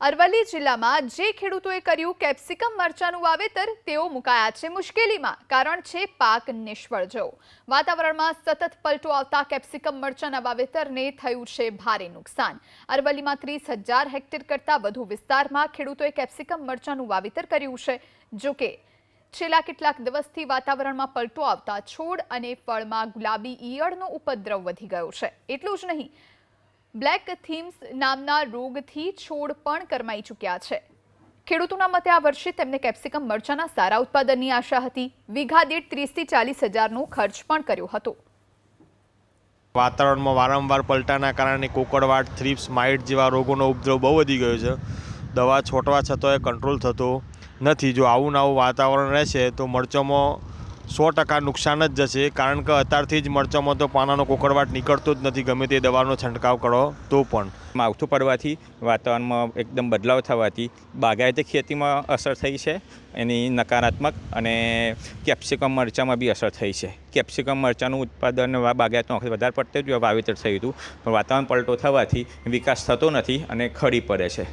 અરવલ્લી જિલ્લામાં જે ખેડૂતોએ કર્યું કેપ્સિકમ મરચાનું વાવેતર, તેઓ મુકાયા છે મુશ્કેલીમાં, કારણ છે પાક નિષ્ફળ જવું. વાતાવરણમાં સતત પલટો આવતા કેપ્સિકમ મરચાના વાવેતરને થયું છે ભારે નુકસાન. અરવલ્લીમાં ત્રીસ હજાર હેક્ટર કરતાં વધુ વિસ્તારમાં ખેડૂતોએ કેપ્સિકમ મરચાનું વાવેતર કર્યું છે. જોકે છેલ્લા કેટલાક દિવસથી વાતાવરણમાં પલટો આવતા છોડ અને ફળમાં ગુલાબી ઈયળનો ઉપદ્રવ વધી ગયો છે. એટલું જ નહીં બ્લેક થીમ્સ નામના રોગથી છોડ પણ કરમાઈ ચૂક્યા છે. ખેડૂતોના મતે આ વર્ષે તેમને કેપ્સિકમ મરચાના સારા ઉત્પાદનની આશા હતી. વીઘા દીઠ ત્રીસથી ચાલીસ હજારનો ખર્ચ પણ કર્યો હતો. વાતાવરણમાં વારંવાર પલટાના કારણે કોકડવાટ થ્રીપ્સ, માઇટ જેવા રોગોનો ઉપદ્રવ બહુ વધી ગયો છે. દવા છોટવા છતાં એ કંટ્રોલ થતો નથી. જો આવું ને આવું વાતાવરણ રહેશે તો મરચાંમાં સો ટકા નુકસાન જ જશે, કારણ કે અત્યારથી જ મરચાંમાં તો પાનાનો કોકડવાટ નીકળતો જ નથી, ગમે તે દવાનો છંટકાવ કરો તો પણ. માવઠું પડવાથી વાતાવરણમાં એકદમ બદલાવ થવાથી બાગાયતી ખેતીમાં અસર થઈ છે, એની નકારાત્મક અને કેપ્સિકમ મરચાંમાં બી અસર થઈ છે. કેપ્સિકમ મરચાંનું ઉત્પાદન બાગાયતનો વખત વધારે પડતું જ વાવેતર થયું હતું, પણ વાતાવરણ પલટો થવાથી વિકાસ થતો નથી અને ખડી પડે છે.